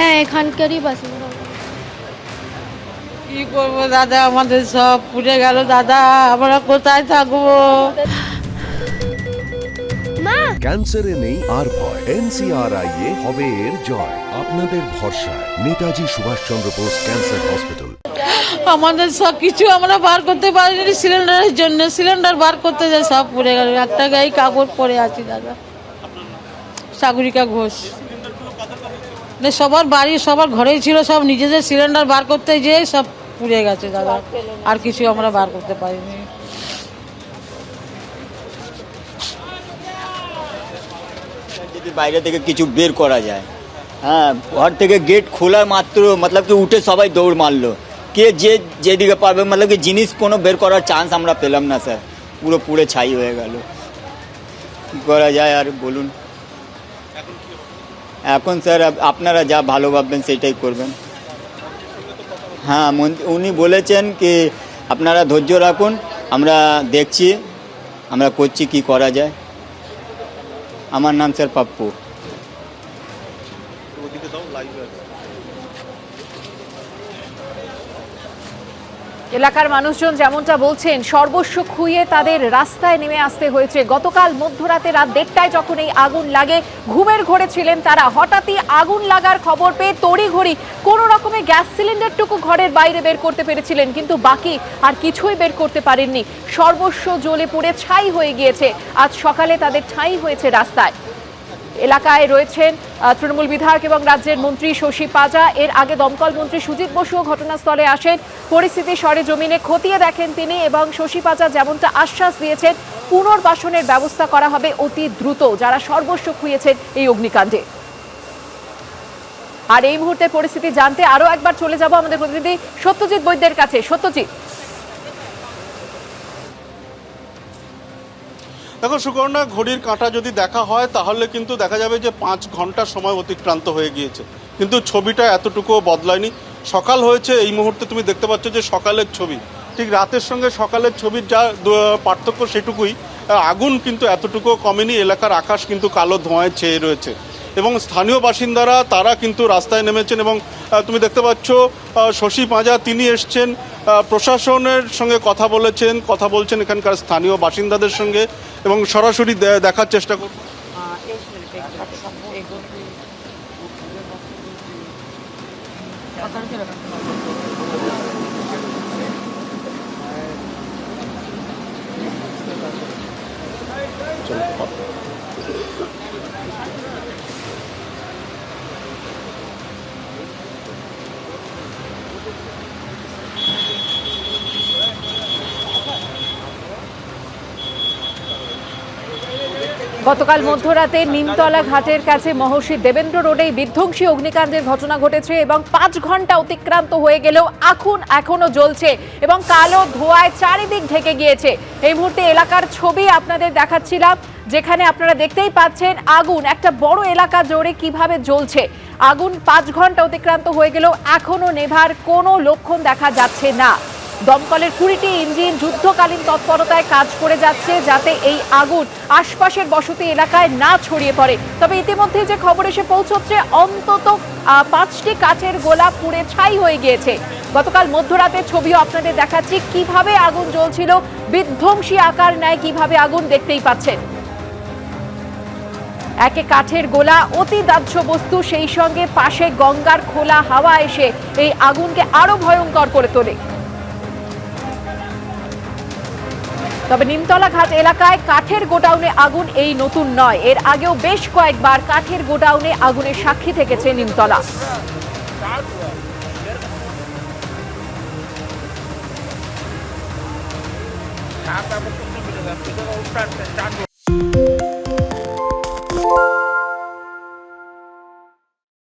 হ্যাঁ এখানকারই বাসিন্দা। কি করব দাদা? আমাদের সব পুড়ে গেল দাদা। আমরা কোথায় থাকব? ক্যান্সারে নেই আর ভয়। এনসিআরআই এ হবে এর জয়। আপনাদের ভরসা নেতাজি সুভাষচন্দ্র বোস ক্যান্সার হসপিটাল। আমাদের সব কিছু আমরা বার করতে পারিনি। সিলিন্ডারের জন্য সিলিন্ডার বার করতে যাই সব পুড়ে গেল। একটা গায়ে কাপড় পরে আছি দাদা। সাগরিকা ঘোষ। সবার বাড়ি, সবার ঘরেই ছিল, সব নিজেদের সিলিন্ডার বার করতে যেয়ে সব পুড়ে গেছে দাদা। আর কিছু আমরা বার করতে পারিনি। যদি বাইরে থেকে কিছু বের করা যায়। হ্যাঁ ঘর থেকে গেট খোলা মাত্র, মতলব কি উঠে সবাই দৌড় মারলো। কে যে যেদিকে পাবে মতলব কি জিনিস কোনো বের করার চান্স আমরা পেলাম না স্যার পুরো পুড়ে ছাই হয়ে গেল। কী করা যায় আর বলুন। এখন স্যার আপনারা যা ভালো ভাববেন সেটাই করবেন। হ্যাঁ উনি বলেছেন কি, আপনারা ধৈর্য রাখুন, আমরা দেখছি, আমরা করছি কি করা যায়। আমার নাম স্যার পাপ্পু। এলাকার মানুষজন যেমনটা বলছেন, সর্বস্ব খুইয়ে তাদের রাস্তায় নেমে আসতে হয়েছে। গতকাল মধ্যরাতে রাত দেড়টায় যখন এই আগুন লাগে, ঘুমের ঘরে ছিলেন তারা। হঠাৎই আগুন লাগার খবর পেয়ে তড়িঘড়ি কোনো রকমে গ্যাস সিলিন্ডারটুকু ঘরের বাইরে বের করতে পেরেছিলেন, কিন্তু বাকি আর কিছুই বের করতে পারেননি। সর্বস্ব জ্বলে পুড়ে ছাই হয়ে গিয়েছে। আজ সকালে তাদের ঠাঁই হয়েছে রাস্তায়। এলাকায় রয়েছেন তৃণমূল বিধায়ক এবং রাজ্যের মন্ত্রী শশী পাজা। এর আগে দমকল মন্ত্রী সুজিত বসুও ঘটনাস্থলে আসেন। পরিস্থিতি সরে জমিনে খতিয়ে দেখেন তিনি এবং শশী পাজা যেমনটা আশ্বাস দিয়েছেন, পুনর্বাসনের ব্যবস্থা করা হবে অতি দ্রুত, যারা সর্বস্ব খুঁয়েছেন এই অগ্নিকাণ্ডে। আর এই মুহূর্তে পরিস্থিতি জানতে আরও একবার চলে যাব আমাদের প্রতিনিধি সত্যজিৎ বৈদ্যের কাছে। সত্যজিৎ। দেখো সুকর্ণা ঘড়ির কাঁটা যদি দেখা হয়, তাহলে কিন্তু দেখা যাবে যে পাঁচ ঘণ্টা সময় অতিক্রান্ত হয়ে গিয়েছে। কিন্তু ছবিটা এতটুকুও বদলায়নি। সকাল হয়েছে, এই মুহূর্তে তুমি দেখতে পাচ্ছ যে সকালের ছবি। ঠিক রাতের সঙ্গে সকালের ছবির যা পার্থক্য সেটুকুই। আগুন কিন্তু এতটুকুও কমেনি, এলাকার আকাশ কিন্তু কালো ধোঁয়ায় ছেয়ে রয়েছে। এবং স্থানীয় বাসিন্দারা, তারা কিন্তু রাস্তায় নেমেছেন এবং তুমি দেখতে পাচ্ছ শশী পাঁজা, তিনি এসছেন প্রশাসনের সঙ্গে কথা বলেছেন, কথা বলছেন এখানকার স্থানীয় বাসিন্দাদের সঙ্গে এবং সরাসরি দেখার চেষ্টা করব গতকাল মধ্যরাতে নিমতলা ঘাটের কাছে মহর্ষি দেবেন্দ্র রোডে বিধ্বংসী অগ্নিকাণ্ডের ঘটনা ঘটেছে এবং পাঁচ ঘণ্টা অতিক্রান্ত হয়ে গেলেও আগুন এখনও জ্বলছে এবং কালো ধোঁয়ায় চারিদিক ঢেকে গিয়েছে। এই মুহূর্তে এলাকার ছবি আপনাদের দেখাচ্ছিলাম, যেখানে আপনারা দেখতেই পাচ্ছেন আগুন, একটা বড় এলাকা জোরে কীভাবে জ্বলছে। আগুন পাঁচ ঘণ্টা অতিক্রান্ত হয়ে গেলেও এখনও নেভার কোনো লক্ষণ দেখা যাচ্ছে না। দমকলের কুড়িটি ইঞ্জিন যুদ্ধকালীন তৎপরতায় কাজ করে যাচ্ছে যাতে এই আগুন আশপাশের বসতি এলাকায় না ছড়িয়ে পড়ে। তবে ইতিমধ্যে যে খবর এসে পৌঁছচ্ছে, অন্তত পাঁচটি কাঠের গোলা পুড়ে ছাই হয়ে গিয়েছে। গতকাল মধ্যরাতের ছবিও আপনাদের দেখাচ্ছি, কীভাবে আগুন জ্বলছিল, বিধ্বংসী আকার নেয়, কীভাবে আগুন দেখতেই পাচ্ছেন। একে কাঠের গোলা, অতি দাহ্য বস্তু, সেই সঙ্গে পাশে গঙ্গার খোলা হাওয়া এসে এই আগুনকে আরও ভয়ঙ্কর করে তোলে। তবে নিমতলা ঘাট এলাকায় কাঠের গোডাউনে আগুন এই নতুন নয়। এর আগেও বেশ কয়েকবার কাঠের গোডাউনে আগুনের সাক্ষী থেকেছে নিমতলা।